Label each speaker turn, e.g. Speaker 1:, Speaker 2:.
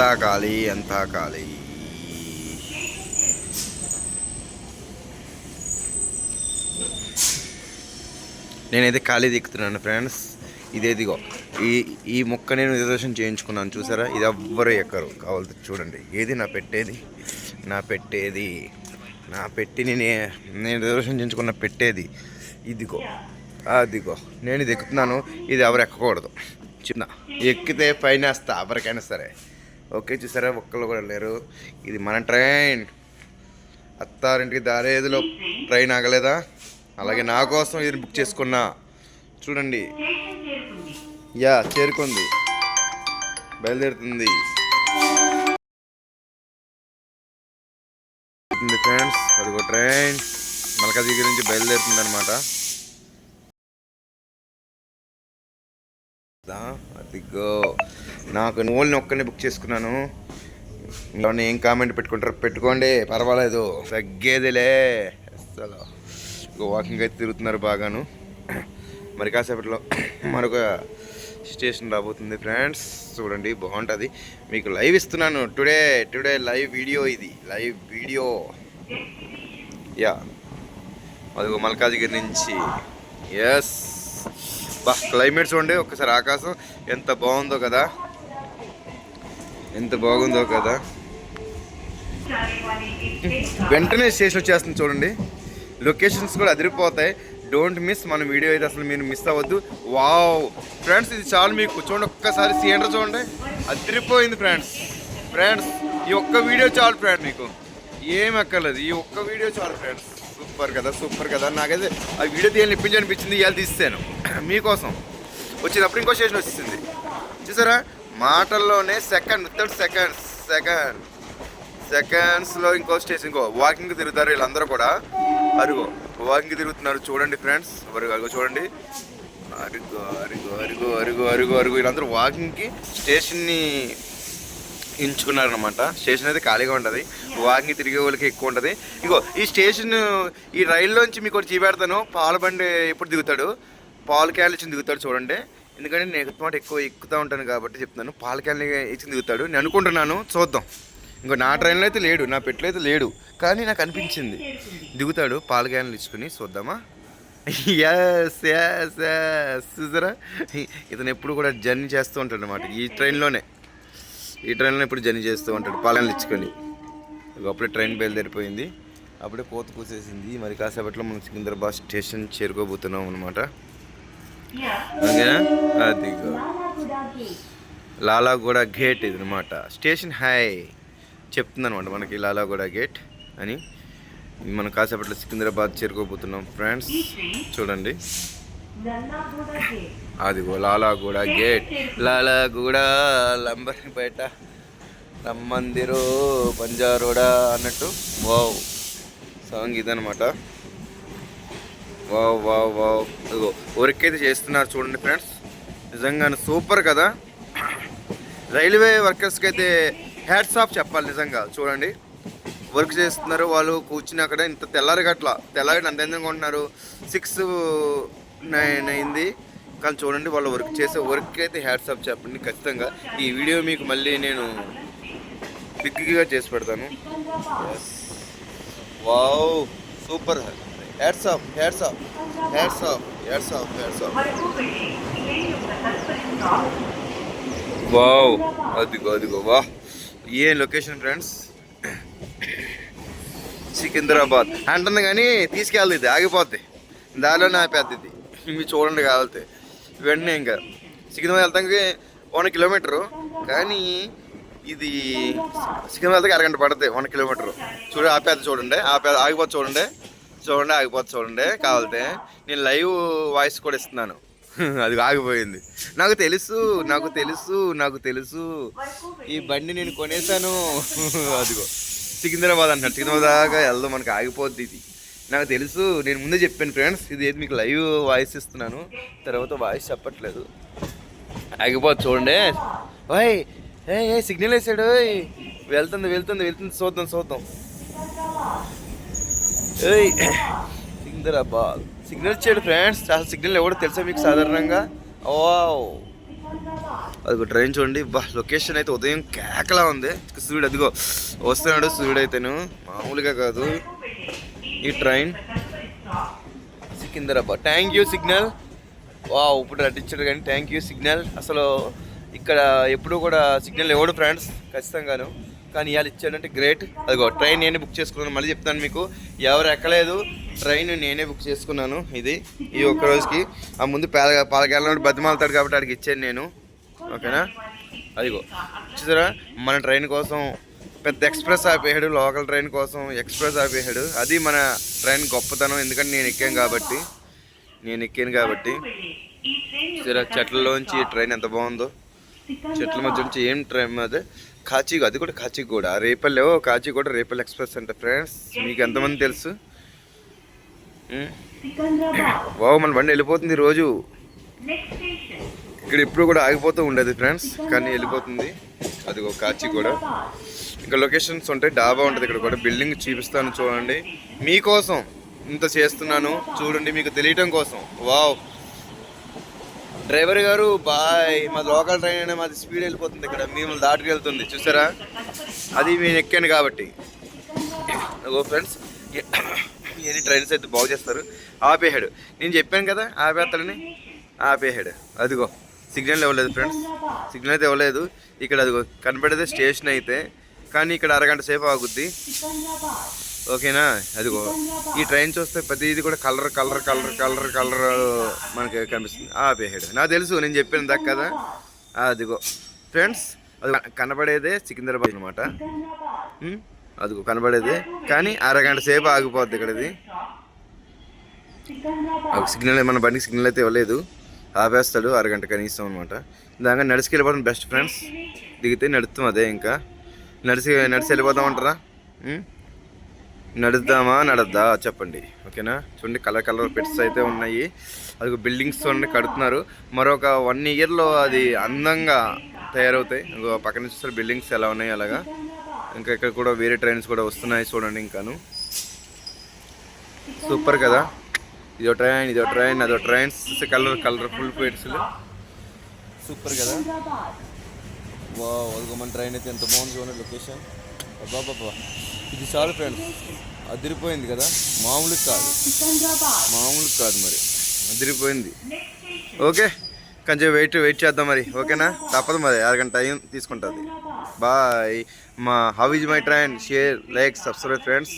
Speaker 1: అంతా ఖాళీ అంతా ఖాళీ. నేనైతే ఖాళీ దిక్కుతున్నాను ఫ్రెండ్స్. ఇదేదిగో ఈ ఈ మొక్క నేను రిజర్వేషన్ చేయించుకున్నాను చూసారా? ఇది ఎవ్వరు ఎక్కరు. కావాలి చూడండి ఏది నా పెట్టేది? నా పెట్టేది నా పెట్టి నేను నేను రిజర్వేషన్ చేయించుకున్న పెట్టేది. ఇదిగో అదిగో నేను ఇది ఎక్కుతున్నాను ఇది ఎవరు ఎక్కకూడదు. చిన్న ఎక్కితే పైన వేస్తా ఎవరికైనా సరే. ఓకే చూసారా? ఒక్కళ్ళు కూడా లేరు. ఇది మన ట్రైన్. అత్తారింటికి దారేదిలో ట్రైన్ ఆగలేదా? అలాగే నా కోసం ఇది బుక్ చేసుకున్నా. చూడండి. యా చేరుకుంది. బయలుదేరుతుంది. ఫ్రెండ్స్. అదిగో ట్రైన్. మల్కాజిగిరి నుంచి బయలుదేరుతుంది అనమాట అదిగో. నాకు ఓన్లీ ఒక్కరిని బుక్ చేసుకున్నాను. ఇంట్లో ఏం కామెంట్ పెట్టుకుంటారు పెట్టుకోండి పర్వాలేదు. తగ్గేదిలే. అసలు వాకింగ్ అయితే తిరుగుతున్నారు బాగాను. మరి కాసేపట్లో మరొక స్టేషన్ రాబోతుంది ఫ్రెండ్స్ చూడండి బాగుంటుంది. మీకు లైవ్ ఇస్తున్నాను. టుడే టుడే లైవ్ వీడియో ఇది. లైవ్ వీడియో యా అదిగో మల్కాజిగిరి నుంచి. ఎస్ బా క్లైమేట్ చూడండి. ఒక్కసారి ఆకాశం ఎంత బాగుందో కదా. ఎంత బాగుందో కదా. వెంటనే స్టేషన్ వచ్చేస్తుంది చూడండి. లొకేషన్స్ కూడా అదిరిపోతాయి. డోంట్ మిస్ మన వీడియో అయితే అసలు మీరు మిస్ అవ్వద్దు. వావ్ ఫ్రెండ్స్ ఇది చాలు మీకు. చూడండి ఒక్కసారి సీనర్ చూడండి. అదిరిపోయింది ఫ్రెండ్స్ ఫ్రెండ్స్ ఈ ఒక్క వీడియో చాలు ఫ్రెండ్ మీకు. ఏం ఎక్కర్లేదు ఈ ఒక్క వీడియో చాలు ఫ్రెండ్స్ సూపర్ కదా సూపర్ కదా. నాకైతే ఆ వీడియో తీయాలని ఇప్పించి అనిపించింది ఇవాళ తీస్తాను. మీకోసం. వచ్చేటప్పుడు ఇంకో స్టేషన్ వచ్చింది చూసారా? మాటల్లోనే సెకండ్ థర్డ్ సెకండ్ సెకండ్. సెకండ్స్లో ఇంకో స్టేషన్ ఇంకో వాకింగ్ తిరుగుతారు వీళ్ళందరూ కూడా. అరుగో వాకింగ్ తిరుగుతున్నారు. చూడండి ఫ్రెండ్స్ అరుగు అరుగు చూడండి. అరుగు అరుగు అరుగు అరుగు అరుగు అరుగు. వీళ్ళందరూ వాకింగ్కి స్టేషన్ని ఎంచుకున్నారనమాట స్టేషన్ అయితే ఖాళీగా ఉంటుంది. వాకింగ్ తిరిగే వాళ్ళకి ఎక్కువ ఉంటుంది. ఇంకో ఈ స్టేషన్ ఈ రైల్లోంచి మీకు ఒకటి చూపెడతాను. పాల బండి ఎప్పుడు దిగుతాడు? పాలు క్యాన్లు ఇచ్చి దిగుతాడు చూడండి. ఎందుకంటే నేను ఎక్కువ ఎక్కువ ఎక్కుతూ ఉంటాను కాబట్టి చెప్తున్నాను. పాల క్యాన్లు ఇచ్చి దిగుతాడు నేను అనుకుంటున్నాను చూద్దాం. ఇంకో నా ట్రైన్లో అయితే లేడు నా పెట్లో అయితే లేడు. కానీ నాకు అనిపించింది. దిగుతాడు పాల క్యాన్లు ఇచ్చుకుని చూద్దామా? ఎస్ ఎస్ ఎస్ చూసారా? ఇతను ఎప్పుడు కూడా జర్నీ చేస్తూ ఉంటాడు అనమాట ఈ ట్రైన్లోనే. ఈ ట్రైన్లో ఇప్పుడు జర్నీ చేస్తూ ఉంటాడు పాలనలు ఇచ్చుకొని. ఇగో అప్పుడే ట్రైన్ బయలుదేరిపోయింది. అప్పుడే కోత కూసేసింది మరి కాసేపట్లో మనం సికింద్రాబాద్ స్టేషన్ చేరుకోబోతున్నాం అనమాట ఓకేనా? అదిగో లాలాగూడ గేట్ ఇది అనమాట స్టేషన్ హై చెప్తుందనమాట మనకి లాలాగూడ గేట్ అని. మనం కాసేపట్లో సికింద్రాబాద్ చేరుకోబోతున్నాం ఫ్రెండ్స్. చూడండి. అదిగో లాలాగూడ గేట్. లాలాగూడ లంబరిపేట రమ్మందిరు పంజారోడా అన్నట్టు. వావ్. సాంగ్ ఇదనమాట వావ్ వావ్ వావ్. ఇదిగో వర్క్ చేస్తున్నారు చూడండి ఫ్రెండ్స్ నిజంగా సూపర్ కదా. రైల్వే వర్కర్స్కి అయితే హ్యాట్స్ ఆఫ్ చెప్పాలి నిజంగా చూడండి. వర్క్ చేస్తున్నారు వాళ్ళు కూర్చుని అక్కడ ఇంత తెల్లారి గట్ల తెల్లారి అంత ఎందుకు ఉంటున్నారు. సిక్స్ నైన్ అయింది. కానీ చూడండి వాళ్ళు వర్క్ చేసే వర్క్ అయితే హ్యాట్స్ ఆఫ్ చెప్పండి ఖచ్చితంగా. ఈ వీడియో మీకు మళ్ళీ నేను బిగ్గా చేసి పెడతాను. Wow super hats off hats off hats off hats off hats off wow అదిగో అదిగో వా. ఏ లొకేషన్ ఫ్రెండ్స్ సికింద్రాబాద్. అంటుంది కానీ తీసుకెళ్ళదు ఇది ఆగిపోద్ది. దారిలోనే ఆపేద్ది ఇది. మీరు చూడండి కావాలితే వెంటనే ఇంకా. సికింద్రాబాద్ వెళ్తానికి వన్ కిలోమీటరు. కానీ ఇది సికింద్రాబాద్ అరగంట పడుతుంది వన్ కిలోమీటరు. చూడ ఆపేది చూడండి ఆపే ఆగిపోతే చూడండి. చూడండి ఆగిపోతుంది చూడండి కావాలంటే నేను లైవ్ వాయిస్ కూడా ఇస్తున్నాను. అది ఆగిపోయింది. నాకు తెలుసు నాకు తెలుసు నాకు తెలుసు. ఈ బండి నేను కొనేసాను అదిగో సికింద్రాబాద్ అంటున్నాడు సికింద్రాబాద్ దాకా వెళ్దాం మనకి ఆగిపోద్ది ఇది. నాకు తెలుసు నేను ముందే చెప్పాను ఫ్రెండ్స్ ఇది ఏది మీకు లైవ్ వాయిస్ ఇస్తున్నాను. తర్వాత వాయిస్ చెప్పట్లేదు. ఆగిపోద్ది చూడండి. ఓయ్ ఏ సిగ్నల్ వేసాడు ఓయ్. వెళ్తుంది వెళ్తుంది వెళ్తుంది చూద్దాం చూద్దాం. సికింద్రాబాద్ సిగ్నల్ ఇచ్చాడు ఫ్రెండ్స్. అసలు సిగ్నల్ ఎవడో తెలుసా మీకు సాధారణంగా? ఓ అది ట్రైన్ చూడండి. బా లొకేషన్ అయితే ఉదయం కేకలా ఉంది. సూర్యుడు అదిగో. వస్తున్నాడు సూర్యుడు అయితేను. మామూలుగా కాదు. ఈ train. Secunderabad. Thank you signal. వా ఇప్పుడు అడ్డించాడు కానీ థ్యాంక్ యూ సిగ్నల్. అసలు ఇక్కడ ఎప్పుడు కూడా సిగ్నల్ ఎవడు ఫ్రెండ్స్? ఖచ్చితంగాను. కానీ ఇవాళ ఇచ్చాడంటే గ్రేట్. అదిగో ట్రైన్ నేనే బుక్ చేసుకున్నాను. మళ్ళీ చెప్తాను మీకు. ఎవరు ఎక్కలేదు. ట్రైన్ నేనే బుక్ చేసుకున్నాను. ఇది ఈ ఒక్క రోజుకి. ఆ ముందు పాల పాలకెళ్ళినప్పుడు బతిమాలతాడు కాబట్టి ఆడికి ఇచ్చాను నేను. ఓకేనా? అదిగో చూసారా? మన ట్రైన్ కోసం పెద్ద ఎక్స్ప్రెస్ ఆపేసాడు లోకల్ ట్రైన్ కోసం ఎక్స్ప్రెస్ ఆపేసాడు అది మన ట్రైన్ గొప్పతనం. ఎందుకంటే నేను ఎక్కాను కాబట్టి. నేను ఎక్కాను కాబట్టి. చెట్లలోంచి ట్రైన్ ఎంత బాగుందో. చెట్ల మధ్య నుంచి ఏం ట్రైన్ అదే? కాచిగూడ అది కూడా కాచిగూడ. రేపల్లె కాచిగూడ రేపల్లె ఎక్స్ప్రెస్ అంట ఫ్రెండ్స్. మీకు ఎంతమంది తెలుసు? బాబు వావ్ మన బండి వెళ్ళిపోతుంది రోజు ఇక్కడ ఎప్పుడు కూడా ఆగిపోతూ ఉండేది ఫ్రెండ్స్ కానీ వెళ్ళిపోతుంది. అది ఒక కాచి కూడా ఇంకా లొకేషన్స్ ఉంటాయి డాబా ఉంటుంది ఇక్కడ కూడా. బిల్డింగ్ చూపిస్తాను చూడండి. మీకోసం ఇంత చేస్తున్నాను చూడండి మీకు తెలియటం కోసం. వావ్. డ్రైవర్ గారు బాయ్. మా లోకల్ ట్రైన్ అయినా మాది స్పీడ్ వెళ్ళిపోతుంది ఇక్కడ. మిమ్మల్ని దాటుకు వెళ్తుంది చూసారా? అది నేను ఎక్కాను కాబట్టి. ఓ ఫ్రెండ్స్ ఎన్ని ట్రైన్స్ అయితే బాగు చేస్తారు. ఆపేహాడు నేను చెప్పాను కదా ఆపేస్తాడని? ఆపేహాడు అదిగో సిగ్నల్ ఇవ్వలేదు ఫ్రెండ్స్. సిగ్నల్ అయితే ఇవ్వలేదు. ఇక్కడ అదిగో కనపడేది స్టేషన్ అయితే. కానీ ఇక్కడ అరగంట సేపు ఆగుద్ది. ఓకేనా? అదిగో ఈ ట్రైన్ చూస్తే ప్రతిదీ కూడా colour colour colour colour colour మనకి కనిపిస్తుంది. ఆపేహాడు నాకు తెలుసు నేను చెప్పాను దాకా కదా. అదిగో. ఫ్రెండ్స్ అది కనబడేదే సికింద్రాబాద్ అనమాట అదిగో కనబడేది. కానీ అరగంట సేపు ఆగిపోద్ది ఇక్కడ ఇది సిగ్నల్ మన బండికి సిగ్నల్ అయితే ఇవ్వలేదు. ఆపేస్తాడు అరగంట కనీసం అనమాట దాకా నడిచి వెళ్ళిపోవడం బెస్ట్ ఫ్రెండ్స్. దిగితే నడుస్తాం అదే ఇంకా. నడిచి నడిచి వెళ్ళిపోతామంటారా నడుద్దామా నడద్దా? చెప్పండి. ఓకేనా? చూడండి కలర్ కలర్ పెట్స్ అయితే ఉన్నాయి. అది బిల్డింగ్స్ చూడండి కడుతున్నారు. మరొక వన్ ఇయర్లో అది అందంగా తయారవుతాయి. ఇంకో పక్కన చూస్తారు బిల్డింగ్స్ ఎలా ఉన్నాయి అలాగా. ఇంకా ఇక్కడ కూడా వేరే ట్రైన్స్ కూడా వస్తున్నాయి చూడండి ఇంకాను. సూపర్ కదా? ఇదో ట్రైన్ ఇదో ట్రైన్ అదో ట్రైన్స్ కలర్ కలర్ఫుల్ పెట్స్లు సూపర్ కదా? వా అదిగో మన ట్రైన్ అయితే ఎంత బాగుంది చూడండి లొకేషన్ బాబా ఇది చాలు ఫ్రెండ్స్ అదిరిపోయింది కదా? మామూలు కాదు. మామూలు కాదు మరి. అదిరిపోయింది. ఓకే. కొంచెం వెయిట్ వెయిట్ చేద్దాం మరి. ఓకేనా? తప్పదు మరి. అరగంట టైం తీసుకుంటుంది. బాయ్. మా how is my train? Share like subscribe friends.